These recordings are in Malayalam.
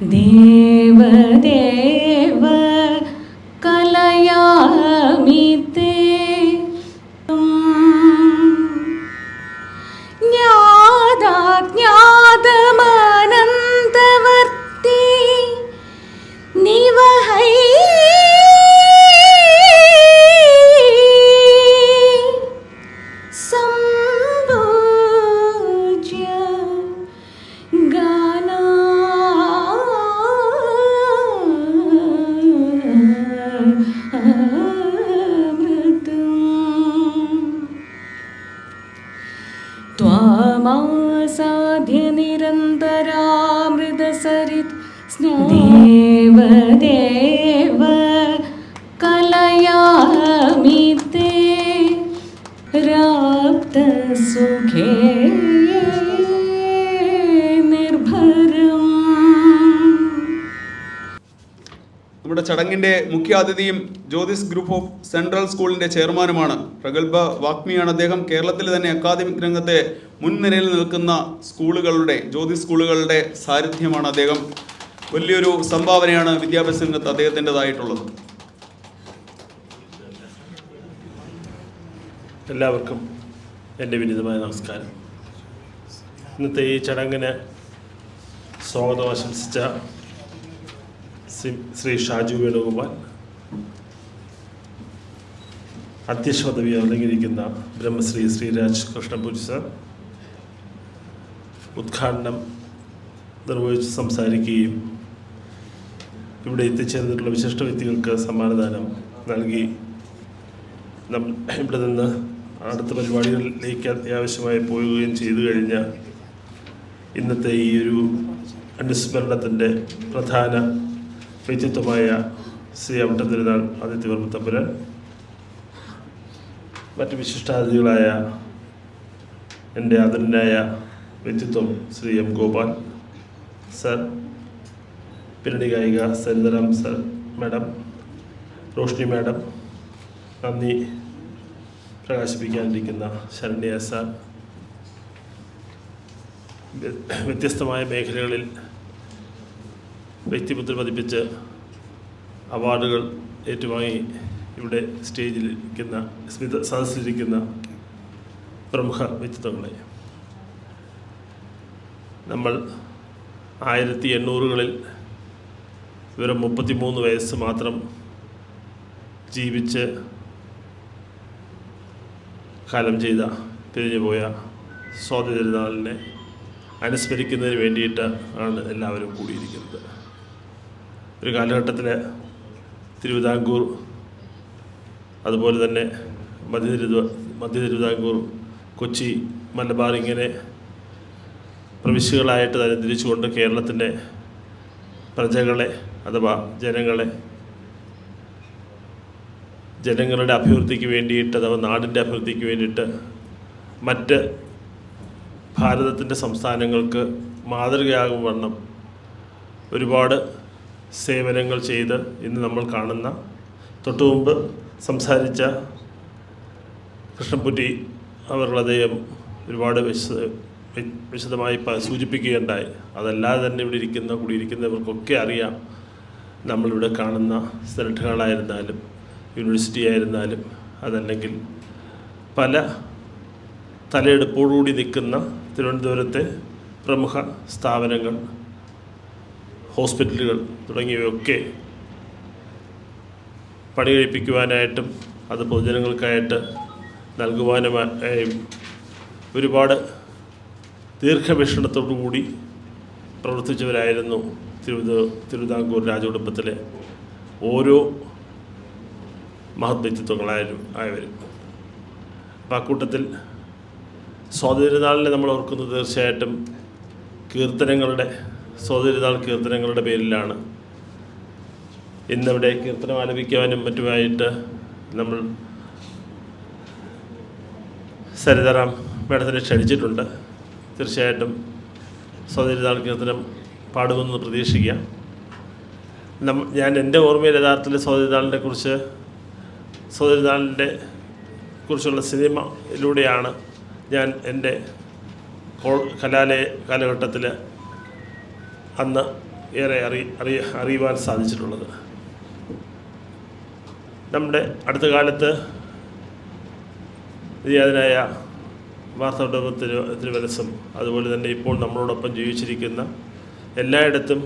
Dear त्वामासाध्य निरन्तरामृतसरित् देवदेव कलयामि ते राप्तसुखे निर्भरम् നമ്മുടെ ചടങ്ങിന്റെ മുഖ്യ അതിഥിയും ജ്യോതിസ് ഗ്രൂപ്പ് ഓഫ് സെൻട്രൽ സ്കൂളിന്റെ ചെയർമാനുമാണ്. പ്രഗത്ഭ വാഗ്മിയാണ് അദ്ദേഹം കേരളത്തിൽ തന്നെ അക്കാദമിക് രംഗത്തെ മുൻനിരയിൽ നിൽക്കുന്ന സ്കൂളുകളുടെ ജ്യോതിസ് സ്കൂളുകളുടെ സാരഥ്യമാണ് അദ്ദേഹം. വലിയൊരു സംഭാവനയാണ് വിദ്യാഭ്യാസ രംഗത്ത് അദ്ദേഹത്തിന്റെതായിട്ടുള്ളത്. എല്ലാവർക്കും എന്റെ വിനീതമായ നമസ്കാരം. ഇന്നത്തെ ഈ ചടങ്ങിന് സ്വാഗതം ആശംസിച്ച ശ്രീ ഷാജു വേണുഗോപാൽ. അധ്യക്ഷ പദവി അലങ്കരിക്കുന്ന ബ്രഹ്മശ്രീ ശ്രീരാജ് കൃഷ്ണപൂജി സാർ. ഉദ്ഘാടനം നിർവഹിച്ച് സംസാരിക്കുകയും ഇവിടെ എത്തിച്ചേർന്നിട്ടുള്ള വിശിഷ്ട വ്യക്തികൾക്ക് സമ്മാനദാനം നൽകി. ഇവിടെ നിന്ന് അടുത്ത പരിപാടികളിലേക്ക് അത്യാവശ്യമായി പോവുകയും ചെയ്തു കഴിഞ്ഞ ഇന്നത്തെ ഈ ഒരു അനുസ്മരണത്തിന്റെ പ്രധാന വ്യക്തിത്വമായ ശ്രീ അമിട്ടം തിരുനാൾ ആദിത്യവർമ്മ തമ്പുരാൻ മറ്റ് വിശിഷ്ടാതിഥികളായ എന്റെ ആദരനായ വ്യക്തിത്വം ശ്രീ എം ഗോപാൽ സർ പിന്നണി ഗായിക Saritharam sir madam Roshni madam നന്ദി പ്രകാശിപ്പിക്കാനിരിക്കുന്ന ശരണ്യ സാർ. വ്യത്യസ്തമായ മേഖലകളിൽ വ്യക്തിപുത്രം പതിപ്പിച്ച് അവാർഡുകൾ ഏറ്റുവാങ്ങി ഇവിടെ സ്റ്റേജിൽ ഇരിക്കുന്ന സ്മിത സദസ്സിലിരിക്കുന്ന പ്രമുഖ വ്യക്തിത്വങ്ങളെ. നമ്മൾ ആയിരത്തി എണ്ണൂറുകളിൽ വെറും മുപ്പത്തിമൂന്ന് വയസ്സ് മാത്രം ജീവിച്ച് കാലം ചെയ്ത പിരിഞ്ഞുപോയ സ്വാതന്ത്ര്യനാളിനെ അനുസ്മരിക്കുന്നതിന് വേണ്ടിയിട്ട് ആണ് എല്ലാവരും കൂടിയിരിക്കുന്നത്. ഒരു കാലഘട്ടത്തിൽ തിരുവിതാംകൂർ അതുപോലെ തന്നെ മധ്യ തിരുവ മധ്യ തിരുവിതാംകൂർ കൊച്ചി മലബാർ ഇങ്ങനെ പ്രവിശ്യകളായിട്ട് തരംതിരിച്ചുകൊണ്ട് കേരളത്തിന്റെ പ്രജകളെ അഥവാ ജനങ്ങളെ ജനങ്ങളുടെ അഭിവൃദ്ധിക്ക് വേണ്ടിയിട്ട് അഥവാ നാടിന്റെ അഭിവൃദ്ധിക്ക് വേണ്ടിയിട്ട് മറ്റ് ഭാരതത്തിന്റെ സംസ്ഥാനങ്ങൾക്ക് മാതൃകയാകും വണ്ണം ഒരുപാട് സേവനങ്ങൾ ചെയ്ത് ഇന്ന് നമ്മൾ കാണുന്ന തൊട്ടു മുമ്പ് സംസാരിച്ച കൃഷ്ണൻകുറ്റി അവരുടെ അദ്ദേഹം ഒരുപാട് വിശദ വിശദമായി സൂചിപ്പിക്കുകയുണ്ടായി. അതല്ലാതെ തന്നെ ഇവിടെ ഇരിക്കുന്ന കൂടിയിരിക്കുന്നവർക്കൊക്കെ അറിയാം നമ്മളിവിടെ കാണുന്ന സെനറ്റ് ഹാളായിരുന്നാലും യൂണിവേഴ്സിറ്റി ആയിരുന്നാലും അതല്ലെങ്കിൽ പല തലയെടുപ്പോടുകൂടി നിൽക്കുന്ന തിരുവനന്തപുരത്തെ പ്രമുഖ സ്ഥാപനങ്ങൾ ഹോസ്പിറ്റലുകൾ തുടങ്ങിയവയൊക്കെ പണി കഴിപ്പിക്കുവാനായിട്ടും അത് പൊതുജനങ്ങൾക്കായിട്ട് നൽകുവാനുമായി ഒരുപാട് ദീർഘവീക്ഷണത്തോടു കൂടി പ്രവർത്തിച്ചവരായിരുന്നു തിരുവിത തിരുവിതാംകൂർ രാജകുടുംബത്തിലെ ഓരോ മഹത് വ്യക്തിത്വങ്ങളായാലും ആയവരും. അപ്പം ആ കൂട്ടത്തിൽ സ്വാതന്ത്ര്യനാളിനെ നമ്മൾ ഓർക്കുന്നത് തീർച്ചയായിട്ടും കീർത്തനങ്ങളുടെ സ്വാതന്ത്ര്യനാൾ കീർത്തനങ്ങളുടെ പേരിലാണ് ഇന്നിവിടെ കീർത്തനം ആലപിക്കുവാനും മറ്റുമായിട്ട് നമ്മൾ സരിതറാം മേഡത്തിനെ ക്ഷണിച്ചിട്ടുണ്ട്. തീർച്ചയായിട്ടും സ്വാതന്ത്ര്യനാൾ കീർത്തനം പാടുമെന്ന് പ്രതീക്ഷിക്കാം. നമ്മ ഞാൻ എന്റെ ഓർമ്മയിൽ യഥാർത്ഥത്തിൽ സ്വാതന്ത്ര്യനാളിനെ കുറിച്ച് സ്വാതന്ത്ര്യനാളിന്റെ കുറിച്ചുള്ള സിനിമയിലൂടെയാണ് ഞാൻ എന്റെ കലാലയ കാലഘട്ടത്തിൽ അന്ന് ഏറെ അറി അറിയ അറിയുവാൻ സാധിച്ചിട്ടുള്ളത്. നമ്മുടെ അടുത്ത കാലത്ത് നിര്യാതനായ വാർത്താടോപ തിരു അതുപോലെ തന്നെ ഇപ്പോൾ നമ്മളോടൊപ്പം ജീവിച്ചിരിക്കുന്ന എല്ലായിടത്തും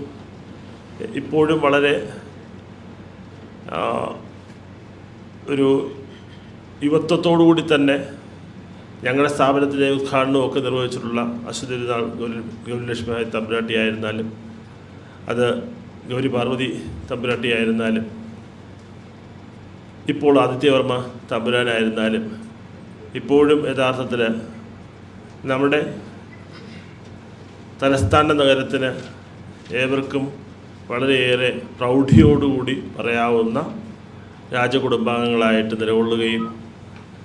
ഇപ്പോഴും വളരെ ഒരു യുവത്വത്തോടു കൂടി തന്നെ ഞങ്ങളുടെ സ്ഥാപനത്തിലെ ഉദ്ഘാടനവും ഒക്കെ നിർവഹിച്ചിട്ടുള്ള അശ്വതിരുനാൾ ഗൗരി ഗൗരിലക്ഷ്മിയായ തമ്പുരാട്ടി ആയിരുന്നാലും അത് ഗൗരി പാർവതി തമ്പുരാട്ടി ആയിരുന്നാലും ഇപ്പോൾ ആദിത്യവർമ്മ തമ്പുരാനായിരുന്നാലും ഇപ്പോഴും യഥാർത്ഥത്തിൽ നമ്മുടെ തലസ്ഥാന നഗരത്തിന് ഏവർക്കും വളരെയേറെ പ്രൗഢിയോടുകൂടി പറയാവുന്ന രാജകുടുംബാംഗങ്ങളായിട്ട് നിലകൊള്ളുകയും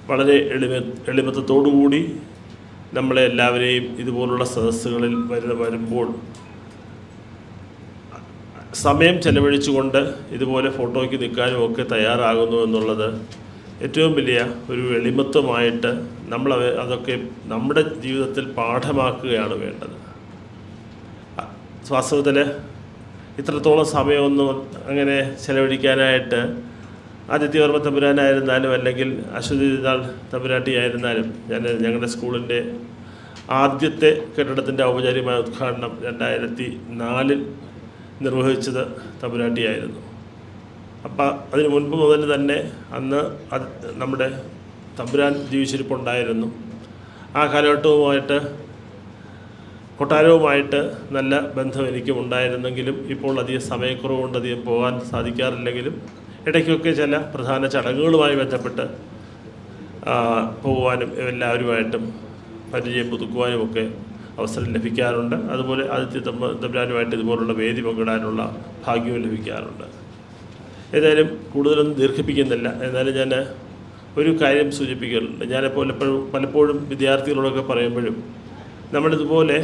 വളരെ എളിമ എളിമത്തത്തോടുകൂടി നമ്മളെ എല്ലാവരെയും ഇതുപോലുള്ള സദസ്സുകളിൽ വരുന്ന വരുമ്പോൾ സമയം ചെലവഴിച്ചുകൊണ്ട് ഇതുപോലെ ഫോട്ടോയ്ക്ക് നിൽക്കാനും ഒക്കെ തയ്യാറാകുന്നു എന്നുള്ളത് ഏറ്റവും വലിയ ഒരു എളിമത്വമായിട്ട് നമ്മൾ അതൊക്കെ നമ്മുടെ ജീവിതത്തിൽ പാഠമാക്കുകയാണ് വേണ്ടത്. വാസ്തവത്തിൽ ഇത്രത്തോളം സമയമൊന്നും അങ്ങനെ ചെലവഴിക്കാനായിട്ട് ആദിത്യവർമ്മ തമ്പുരാനായിരുന്നാലും അല്ലെങ്കിൽ അശ്വതി നാൾ തമ്പുരാട്ടി ആയിരുന്നാലും ഞാൻ ഞങ്ങളുടെ സ്കൂളിന്റെ ആദ്യത്തെ കെട്ടിടത്തിന്റെ ഔപചാരികമായ ഉദ്ഘാടനം രണ്ടായിരത്തി നാലിൽ നിർവഹിച്ചത് തമ്പുരാട്ടിയായിരുന്നു. അപ്പം അതിന് മുൻപ് മുതൽ തന്നെ അന്ന് അത് നമ്മുടെ തമ്പുരാൻ ജീവിച്ചിരിപ്പുണ്ടായിരുന്നു. ആ കാലഘട്ടവുമായിട്ട് കൊട്ടാരവുമായിട്ട് നല്ല ബന്ധം എനിക്കും ഉണ്ടായിരുന്നെങ്കിലും ഇപ്പോൾ അധികം സമയക്കുറവ് കൊണ്ട് അധികം പോകാൻ സാധിക്കാറില്ലെങ്കിലും ഇടയ്ക്കൊക്കെ ചില പ്രധാന ചടങ്ങുകളുമായി ബന്ധപ്പെട്ട് പോകുവാനും എല്ലാവരുമായിട്ടും പരിചയം പുതുക്കുവാനും ഒക്കെ അവസരം ലഭിക്കാറുണ്ട്. അതുപോലെ ആദിത്യ തമ്പ തമ്പുരാനുമായിട്ട് ഇതുപോലുള്ള വേദി പങ്കിടാനുള്ള ഭാഗ്യവും ലഭിക്കാറുണ്ട്. ഏതായാലും കൂടുതലൊന്നും ദീർഘിപ്പിക്കുന്നില്ല. എന്നാലും ഞാൻ ഒരു കാര്യം സൂചിപ്പിക്കാറുണ്ട്. ഞാനിപ്പോൾ പലപ്പോഴും പലപ്പോഴും വിദ്യാർത്ഥികളോടൊക്കെ പറയുമ്പോഴും നമ്മളിതുപോലെ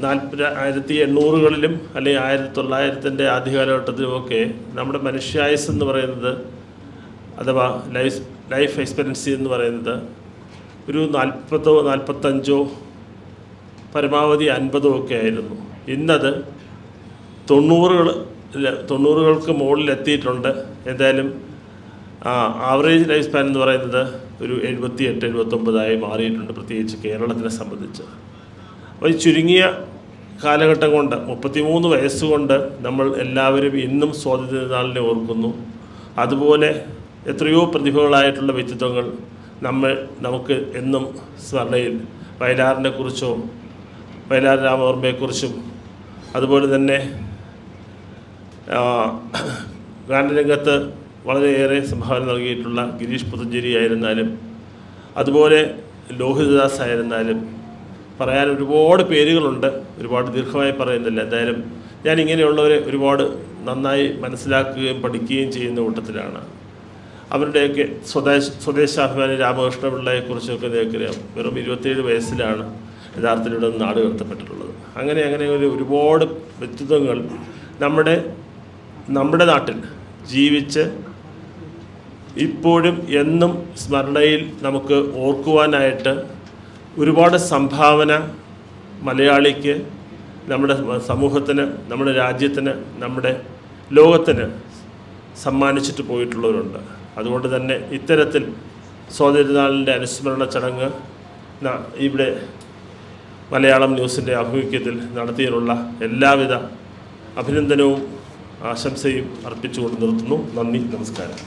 നാൽപ്പത് ആയിരത്തി എണ്ണൂറുകളിലും അല്ലെങ്കിൽ ആയിരത്തി തൊള്ളായിരത്തിന്റെ ആദ്യ കാലഘട്ടത്തിലുമൊക്കെ നമ്മുടെ മനുഷ്യായുസ് എന്ന് പറയുന്നത് അഥവാ ലൈഫ് ലൈഫ് എക്സ്പെക്റ്റൻസി എന്ന് പറയുന്നത് ഒരു നാൽപ്പതോ നാൽപ്പത്തഞ്ചോ പരമാവധി അൻപതും ഒക്കെ ആയിരുന്നു. ഇന്നത് തൊണ്ണൂറുകൾ തൊണ്ണൂറുകൾക്ക് മുകളിൽ എത്തിയിട്ടുണ്ട്. എന്തായാലും ആവറേജ് ലൈഫ് സ്പാൻ എന്ന് പറയുന്നത് ഒരു എഴുപത്തി എട്ട് എഴുപത്തൊമ്പതായി മാറിയിട്ടുണ്ട് പ്രത്യേകിച്ച് കേരളത്തിനെ സംബന്ധിച്ച്. അപ്പോൾ ഈ ചുരുങ്ങിയ കാലഘട്ടം കൊണ്ട് മുപ്പത്തിമൂന്ന് വയസ്സുകൊണ്ട് നമ്മൾ എല്ലാവരും ഇന്നും സ്വാതന്ത്ര്യനാളിനെ ഓർക്കുന്നു. അതുപോലെ എത്രയോ പ്രതിഭകളായിട്ടുള്ള വ്യക്തിത്വങ്ങൾ നമ്മൾ നമുക്ക് എന്നും സ്മരണയിൽ വയലാറിനെ കുറിച്ചോ വയലാർ രാമവർമ്മയെക്കുറിച്ചും അതുപോലെ തന്നെ ഗാനരംഗത്ത് വളരെയേറെ സംഭാവന നൽകിയിട്ടുള്ള ഗിരീഷ് പുത്തഞ്ചേരി ആയിരുന്നാലും അതുപോലെ ലോഹിതദാസ് ആയിരുന്നാലും പറയാൻ ഒരുപാട് പേരുകളുണ്ട് ഒരുപാട് ദീർഘമായി പറയുന്നില്ല. എന്തായാലും ഞാൻ ഇങ്ങനെയുള്ളവരെ ഒരുപാട് നന്നായി മനസ്സിലാക്കുകയും പഠിക്കുകയും ചെയ്യുന്ന കൂട്ടത്തിലാണ്. അവരുടെയൊക്കെ സ്വദേശ സ്വദേശാഭിമാനി രാമകൃഷ്ണപിള്ളയെക്കുറിച്ചൊക്കെ നിങ്ങൾക്കറിയാം. വെറും ഇരുപത്തേഴ് വയസ്സിലാണ്. നിന്ന് നാട് കടത്തപ്പെട്ടിട്ടുള്ളത് അങ്ങനെ അങ്ങനെ ഒരു ഒരുപാട് വ്യക്തിത്വങ്ങൾ നമ്മുടെ നമ്മുടെ നാട്ടിൽ ജീവിച്ച് ഇപ്പോഴും എന്നും സ്മരണയിൽ നമുക്ക് ഓർക്കുവാനായിട്ട് ഒരുപാട് സംഭാവന മലയാളിക്ക് നമ്മുടെ സമൂഹത്തിന് നമ്മുടെ രാജ്യത്തിന് നമ്മുടെ ലോകത്തിന് സമ്മാനിച്ചിട്ട് പോയിട്ടുള്ളവരുണ്ട്. അതുകൊണ്ട് തന്നെ ഇത്തരത്തിൽ സ്വാതന്ത്ര്യനാളിന്റെ അനുസ്മരണ ചടങ്ങ് ഇവിടെ മലയാളം ന്യൂസിന്റെ ആഭിമുഖ്യത്തിൽ നടത്തിയതിനുള്ള എല്ലാവിധ അഭിനന്ദനവും ആശംസയും അർപ്പിച്ചുകൊണ്ട് നിർത്തുന്നു. നന്ദി നമസ്കാരം.